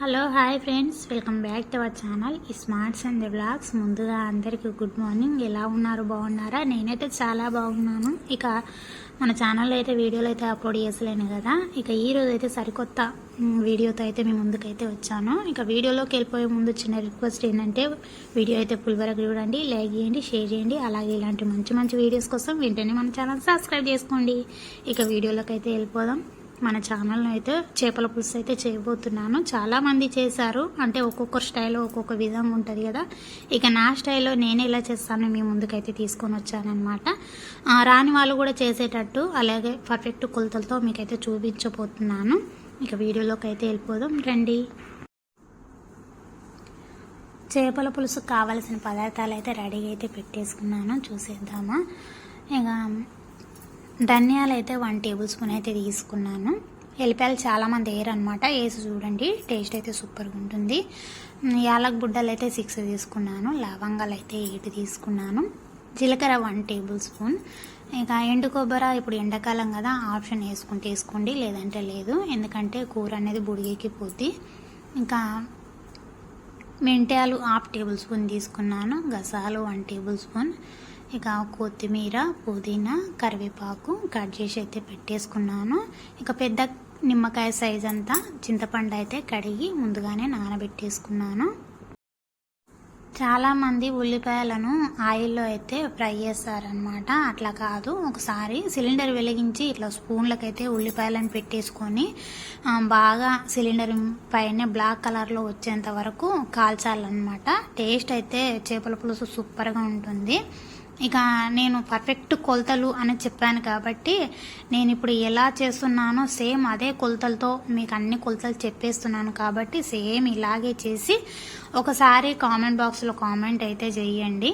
Hello hi friends welcome back to our channel ఈ smarts and blogs ముందుగా అందరికీ good morning ఎలా ఉన్నారు? బాగున్నారా? నేనైతే చాలా బాగున్నాను. ఇక మన ఛానల్లో అయితే వీడియోలు అయితే అప్లోడ్ చేసలేను కదా. ఇక ఈ రోజు అయితే సరికొత్త వీడియోతో అయితే మీ ముందుకైతే వచ్చాను. ఇక వీడియోలోకి వెళ్ళిపోయే ముందు చిన్న రిక్వెస్ట్ ఏంటంటే వీడియో అయితే ఫుల్ వరకు చూడండి లైక్ చేయండి షేర్ చేయండి. అలాగే ఇలాంటి మంచి మంచి వీడియోస్ కోసం వెంటనే మన ఛానల్ సబ్స్క్రైబ్ చేసుకోండి. ఇక వీడియోలోకి అయితే వెళ్ళిపోదాం. మన ఛానల్లో అయితే చేపల పులుసు అయితే చేయబోతున్నాను. చాలామంది చేశారు. అంటే ఒక్కొక్క స్టైల్లో ఒక్కొక్క విధంగా ఉంటుంది కదా. ఇక నా స్టైల్లో నేను ఎలా చేస్తానో మీ ముందుకైతే తీసుకొని వచ్చానమాట రాని వాళ్ళు కూడా చేసేటట్టు అలాగే పర్ఫెక్ట్ కొలతలతో మీకైతే చూపించబోతున్నాను. ఇక వీడియోలోకి అయితే వెళ్ళిపోదాం. రండి. చేపల పులుసు కావాల్సిన పదార్థాలు అయితే రెడీగా అయితే పెట్టేసుకున్నాను. చూసేద్దామా. ఇక ధనియాలు అయితే వన్ టేబుల్ స్పూన్ అయితే తీసుకున్నాను. ఎల్లిపాయలు చాలామంది వేయరు అనమాట వేసి చూడండి టేస్ట్ అయితే సూపర్గా ఉంటుంది. యాలక్ బుడ్డలు అయితే సిక్స్ తీసుకున్నాను. లవంగాలు అయితే ఎయిట్ తీసుకున్నాను. జీలకర్ర వన్ టేబుల్ స్పూన్. ఇక ఎండు కొబ్బరి ఇప్పుడు ఎండాకాలం కదా ఆప్షన్ వేసుకుంటే వేసుకోండి. లేదంటే లేదు ఎందుకంటే కూర అనేది బుడిగేకి పోద్ది ఇంకా మెంటాలు హాఫ్ టేబుల్ స్పూన్ తీసుకున్నాను. గసాలు వన్ టేబుల్ స్పూన్. ఇక కొత్తిమీర పుదీనా కరివేపాకు కట్ చేసి అయితే పెట్టేసుకున్నాను. ఇక పెద్ద నిమ్మకాయ సైజ్ అంతా చింతపండు అయితే కడిగి ముందుగానే నానబెట్టేసుకున్నాను. చాలామంది ఉల్లిపాయలను ఆయిల్లో అయితే ఫ్రై చేస్తారనమాట అట్లా కాదు ఒకసారి సిలిండర్ వెలిగించి ఇట్లా స్పూన్లకైతే ఉల్లిపాయలను పెట్టేసుకొని బాగా సిలిండర్ పైన బ్లాక్ కలర్లో వచ్చేంత వరకు కాల్చాలన్నమాట. టేస్ట్ అయితే చేపల పులుసు సూపర్గా ఉంటుంది. ఇక నేను పర్ఫెక్ట్ కొలతలు అని చెప్పాను కాబట్టి నేను ఇప్పుడు ఎలా చేస్తున్నానో సేమ్ అదే కొలతలతో మీకు అన్ని కొలతలు చెప్పేస్తున్నాను కాబట్టి సేమ్ ఇలాగే చేసి ఒకసారి కామెంట్ బాక్స్లో కామెంట్ అయితే చేయండి.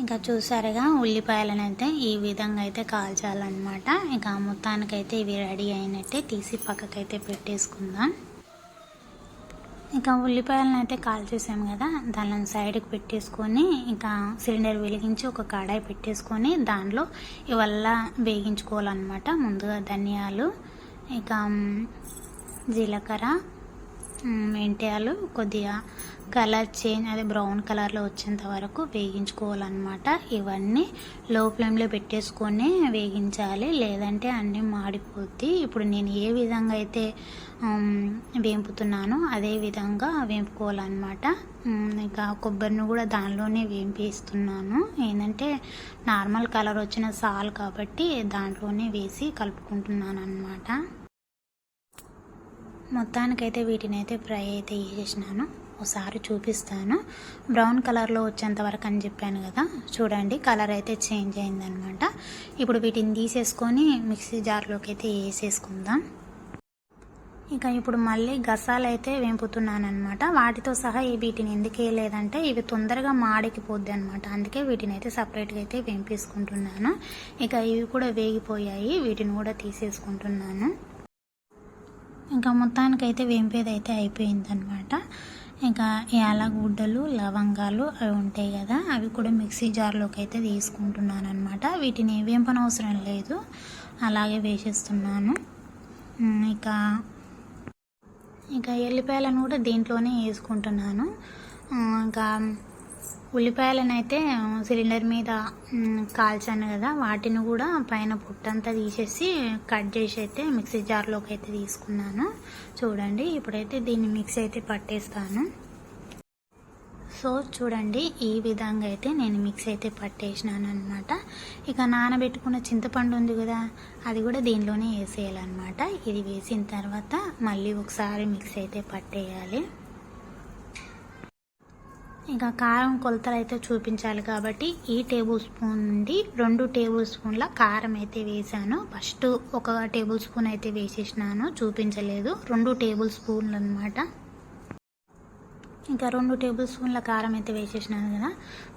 ఇంకా చూసారుగా ఉల్లిపాయలను అయితే ఈ విధంగా అయితే కాల్చాలన్నమాట. ఇంకా మొత్తానికైతే ఇవి రెడీ అయినట్టే తీసి పక్కకైతే పెట్టేసుకుందాం. ఇంకా ఉల్లిపాయలను అయితే కాల్ చేసాము కదా దానిని సైడ్కి పెట్టేసుకొని ఇంకా సిలిండర్ వెలిగించి ఒక కడాయి పెట్టేసుకొని దానిలో ఇవల్ల వేగించుకోవాలన్నమాట. ముందుగా ధనియాలు ఇక జీలకర్ర మెంతాలు కొద్దిగా కలర్ చేంజ్ అదే బ్రౌన్ కలర్లో వచ్చేంత వరకు వేగించుకోవాలన్నమాట. ఇవన్నీ లో ఫ్లేమ్లో పెట్టేసుకొని వేగించాలి. లేదంటే అన్నీ మాడిపోద్ది. ఇప్పుడు నేను ఏ విధంగా అయితే వేంపుతున్నానో అదే విధంగా వేంపుకోవాలన్నమాట. ఇంకా కొబ్బరిని కూడా దానిలోనే వేంపేస్తున్నాను. ఏంటంటే నార్మల్ కలర్ వచ్చిన సాల్ కాబట్టి దాంట్లోనే వేసి కలుపుకుంటున్నాను అనమాట మొత్తానికైతే వీటిని అయితే ఫ్రై అయితే వేసేసినాను ఒకసారి చూపిస్తాను. బ్రౌన్ కలర్లో వచ్చేంత వరకు అని చెప్పాను కదా. చూడండి కలర్ అయితే చేంజ్ అయిందనమాట. ఇప్పుడు వీటిని తీసేసుకొని మిక్సీ జార్లోకి అయితే వేసేసుకుందాం. ఇక ఇప్పుడు మళ్ళీ గసాలు అయితే అనమాట వాటితో సహా ఈ వీటిని ఎందుకు వేయలేదంటే ఇవి తొందరగా మాడికిపోద్ది అనమాట. అందుకే వీటిని అయితే సపరేట్గా అయితే వేంపేసుకుంటున్నాను. ఇక ఇవి కూడా వేగిపోయాయి. వీటిని కూడా తీసేసుకుంటున్నాను. ఇంకా మొత్తానికైతే వేంపేది అయితే అయిపోయిందనమాట ఇంకా యాలగుడ్డలు లవంగాలు అవి ఉంటాయి కదా అవి కూడా మిక్సీ జార్లోకి అయితే తీసుకుంటున్నాను అనమాట వీటిని వేంపనవసరం లేదు అలాగే వేసేస్తున్నాను. ఇంకా ఇక ఇంకా ఎల్లిపాయలను కూడా దీంట్లోనే వేసుకుంటున్నాను. ఇంకా ఉల్లిపాయలను అయితే సిలిండర్ మీద కాల్చాను కదా వాటిని కూడా పైన పుట్టంతా తీసేసి కట్ చేసి అయితే మిక్సీ జార్లోకి అయితే తీసుకున్నాను. చూడండి ఇప్పుడైతే దీన్ని మిక్సీ అయితే పట్టేస్తాను. సో చూడండి ఈ విధంగా అయితే నేను మిక్స్ అయితే పట్టేసినాను అనమాట ఇక నానబెట్టుకున్న చింతపండు ఉంది కదా అది కూడా దీనిలోనే వేసేయాలన్నమాట. ఇది వేసిన తర్వాత మళ్ళీ ఒకసారి మిక్స్ అయితే పట్టేయాలి. ఇంకా కారం కొలతలు అయితే చూపించాలి కాబట్టి ఈ టేబుల్ స్పూన్ నుండి రెండు టేబుల్ స్పూన్ల కారం అయితే వేసాను ఫస్ట్ ఒక టేబుల్ స్పూన్ అయితే వేసేసినాను. చూపించలేదు. రెండు టేబుల్ స్పూన్లు అనమాట ఇంకా రెండు టేబుల్ స్పూన్ల కారం అయితే వేసేసినాను కదా.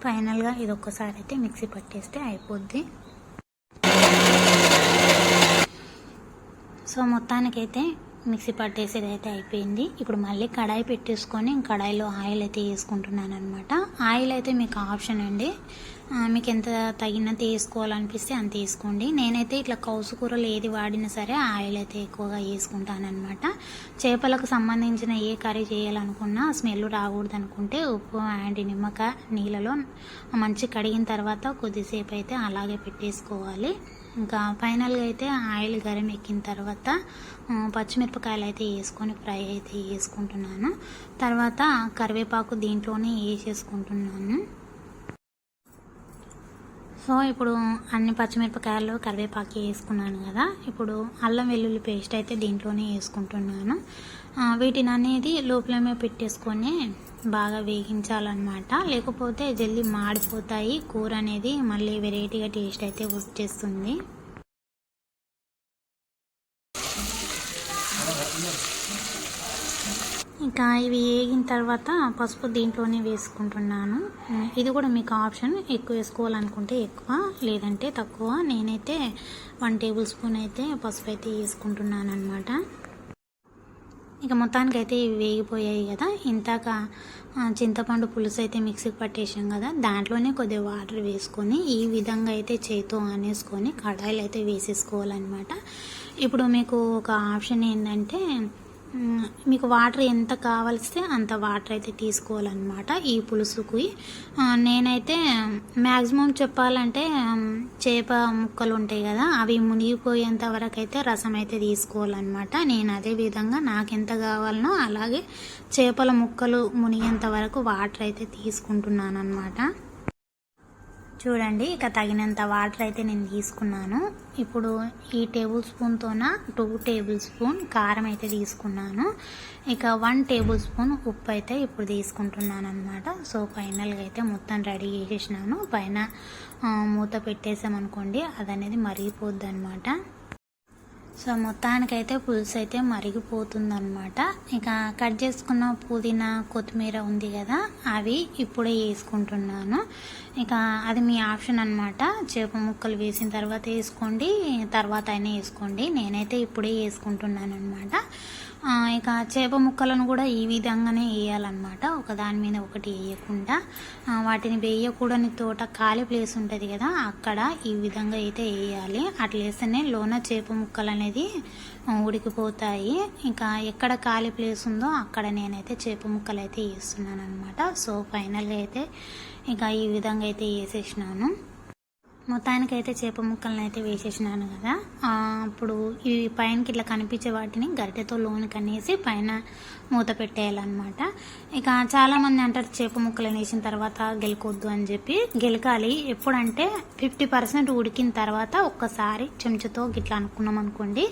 ఫైనల్గా ఇది ఒక్కసారి అయితే మిక్సీ పట్టేస్తే అయిపోద్ది. సో మొత్తానికైతే మిక్సీ పట్టేసేది అయితే అయిపోయింది. ఇప్పుడు మళ్ళీ కడాయి పెట్టేసుకొని కడాయిలో ఆయిల్ అయితే వేసుకుంటున్నాను అనమాట ఆయిల్ అయితే మీకు ఆప్షన్ అండి. మీకు ఎంత తగినంత వేసుకోవాలనిపిస్తే అంత వేసుకోండి. నేనైతే ఇట్లా కౌసు కూరలు ఏది వాడినా సరే ఆయిల్ అయితే ఎక్కువగా వేసుకుంటాను అనమాట చేపలకు సంబంధించిన ఏ కర్రీ చేయాలనుకున్నా స్మెల్ రాకూడదు అనుకుంటే ఉప్పు అండ్ నిమ్మకాయ నీళ్ళలో మంచి కడిగిన తర్వాత కొద్దిసేపు అయితే అలాగే పెట్టేసుకోవాలి. ఇంకా ఫైనల్గా అయితే ఆయిల్ గరం ఎక్కిన తర్వాత పచ్చిమిరపకాయలు అయితే వేసుకొని ఫ్రై అయితే వేసుకుంటున్నాను తర్వాత కరివేపాకు దీంట్లోనే వేసేసుకుంటున్నాను. సో ఇప్పుడు అన్ని పచ్చిమిరపకాయలు కరివేపాకు వేసుకున్నాను కదా. ఇప్పుడు అల్లం వెల్లుల్లి పేస్ట్ అయితే దీంట్లోనే వేసుకుంటున్నాను. వీటిని అనేది లోపలమే పెట్టేసుకొని బాగా వేగించాలన్నమాట. లేకపోతే జల్దీ మాడిపోతాయి. కూర అనేది మళ్ళీ వెరైటీగా టేస్ట్ అయితే వచ్చేస్తుంది. ఇంకా ఇవి వేగిన తర్వాత పసుపు దీంట్లోనే వేసుకుంటున్నాను. ఇది కూడా మీకు ఆప్షన్. ఎక్కువ వేసుకోవాలనుకుంటే ఎక్కువ లేదంటే తక్కువ. నేనైతే వన్ టేబుల్ స్పూన్ అయితే పసుపు అయితే వేసుకుంటున్నాను అనమాట ఇక మొత్తానికి అయితే ఇవి వేగిపోయాయి కదా. ఇంతాక చింతపండు పులుసు అయితే మిక్సీకి పట్టేసాం కదా. దాంట్లోనే కొద్దిగా వాటర్ వేసుకొని ఈ విధంగా అయితే చేతితో అనేసుకొని కడాయిలు అయితే వేసేసుకోవాలన్నమాట. ఇప్పుడు మీకు ఒక ఆప్షన్ ఏంటంటే మీకు వాటర్ ఎంత కావాల్స్తే అంత వాటర్ అయితే తీసుకోవాలన్నమాట ఈ పులుసుకి నేనైతే మ్యాక్సిమం చెప్పాలంటే చేప ముక్కలు ఉంటాయి కదా అవి మునిగిపోయేంత వరకు అయితే రసం అయితే తీసుకోవాలన్నమాట. నేను అదే విధంగా నాకు ఎంత కావాలనో అలాగే చేపల ముక్కలు మునిగేంత వరకు వాటర్ అయితే తీసుకుంటున్నాను అనమాట చూడండి ఇక తగినంత వాటర్ అయితే నేను తీసుకున్నాను. ఇప్పుడు ఈ టేబుల్ స్పూన్తోన టూ టేబుల్ స్పూన్ కారం అయితే తీసుకున్నాను. ఇక వన్ టేబుల్ స్పూన్ ఉప్పు అయితే ఇప్పుడు తీసుకుంటున్నాను అనమాట సో ఫైనల్గా అయితే మొత్తం రెడీ చేసేసినాను. పైన మూత పెట్టేసామనుకోండి అది అనేది మరిగిపోద్ది అనమాట సో మొత్తానికైతే పులుసు అయితే మరిగిపోతుందన్నమాట. ఇక కట్ చేసుకున్న పుదీనా కొత్తిమీర ఉంది కదా అవి ఇప్పుడే వేసుకుంటున్నాను. ఇక అది మీ ఆప్షన్ అనమాట చేప ముక్కలు వేసిన తర్వాత వేసుకోండి తర్వాత అయినా వేసుకోండి. నేనైతే ఇప్పుడే వేసుకుంటున్నాను అనమాట ఇక చేప ముక్కలను కూడా ఈ విధంగానే వేయాలన్నమాట. ఒక దాని మీద ఒకటి వేయకుండా వాటిని వేయకూడని తోట ఖాళీ ప్లేస్ ఉంటుంది కదా అక్కడ ఈ విధంగా అయితే వేయాలి. అట్లా వేస్తేనే లోన చేప ముక్కలు అనేది ఉడికిపోతాయి. ఇంకా ఎక్కడ ఖాళీ ప్లేస్ ఉందో అక్కడ నేనైతే చేప ముక్కలు అయితే వేస్తున్నాను అనమాట సో ఫైనల్గా అయితే ఇక ఈ విధంగా అయితే వేసేసినాను. మొత్తానికి అయితే చేప ముక్కలను అయితే వేసేసినాను కదా. అప్పుడు ఈ పైనకి ఇట్లా కనిపించే వాటిని గరిటెతో లోనికి అనేసి పైన మూత పెట్టేయాలన్నమాట. ఇక చాలామంది అంటారు చేప ముక్కలు వేసిన తర్వాత గెలకొద్దు అని చెప్పి. గెలకాలి. ఎప్పుడంటే ఫిఫ్టీ పర్సెంట్ ఉడికిన తర్వాత ఒక్కసారి చెంచతో గిట్లా అనుకున్నాం అనుకోండి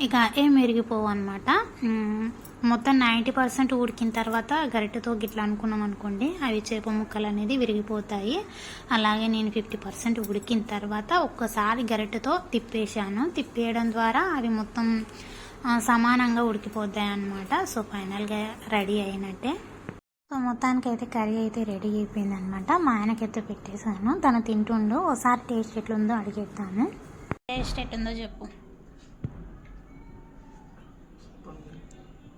ఇక ఏం మెరిగిపోవు అనమాట మొత్తం నైంటీ పర్సెంట్ ఉడికిన తర్వాత గరిటెతో గిట్లా అనుకున్నాం అనుకోండి అవి చేప ముక్కలు అనేది విరిగిపోతాయి. అలాగే నేను ఫిఫ్టీ పర్సెంట్ ఉడికిన తర్వాత ఒక్కసారి గరిటెతో తిప్పేశాను. తిప్పేయడం ద్వారా అవి మొత్తం సమానంగా ఉడికిపోతాయి అన్నమాట సో ఫైనల్గా రెడీ అయినట్టే. సో మొత్తానికి అయితే కర్రీ అయితే రెడీ అయిపోయింది అనమాట మా ఆయనకైతే పెట్టేశాను. తను తింటుండు. ఒకసారి టేస్ట్ ఎట్లుందో అడిగేస్తాను. టేస్ట్ ఎట్లుందో చెప్పు.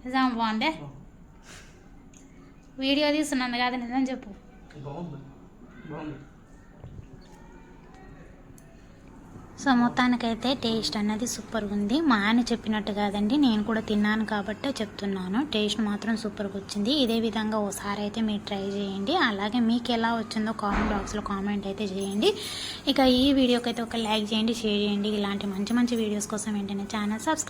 నిజం బాగుందే వీడియో తీస్తున్నాను కాదు నిజం చెప్పు. సో మొత్తానికైతే టేస్ట్ అన్నది సూపర్ ఉంది. మా ఆయన చెప్పినట్టు కాదండి నేను కూడా తిన్నాను కాబట్టే చెప్తున్నాను. టేస్ట్ మాత్రం సూపర్గా వచ్చింది. ఇదే విధంగా ఓసారి అయితే మీరు ట్రై చేయండి. అలాగే మీకు ఎలా వచ్చిందో కామెంట్ బాక్స్లో కామెంట్ అయితే చేయండి. ఇక ఈ వీడియోకి అయితే ఒక లైక్ చేయండి షేర్ చేయండి. ఇలాంటి మంచి మంచి వీడియోస్ కోసం వెంటనే ఛానల్ సబ్స్క్రైబ్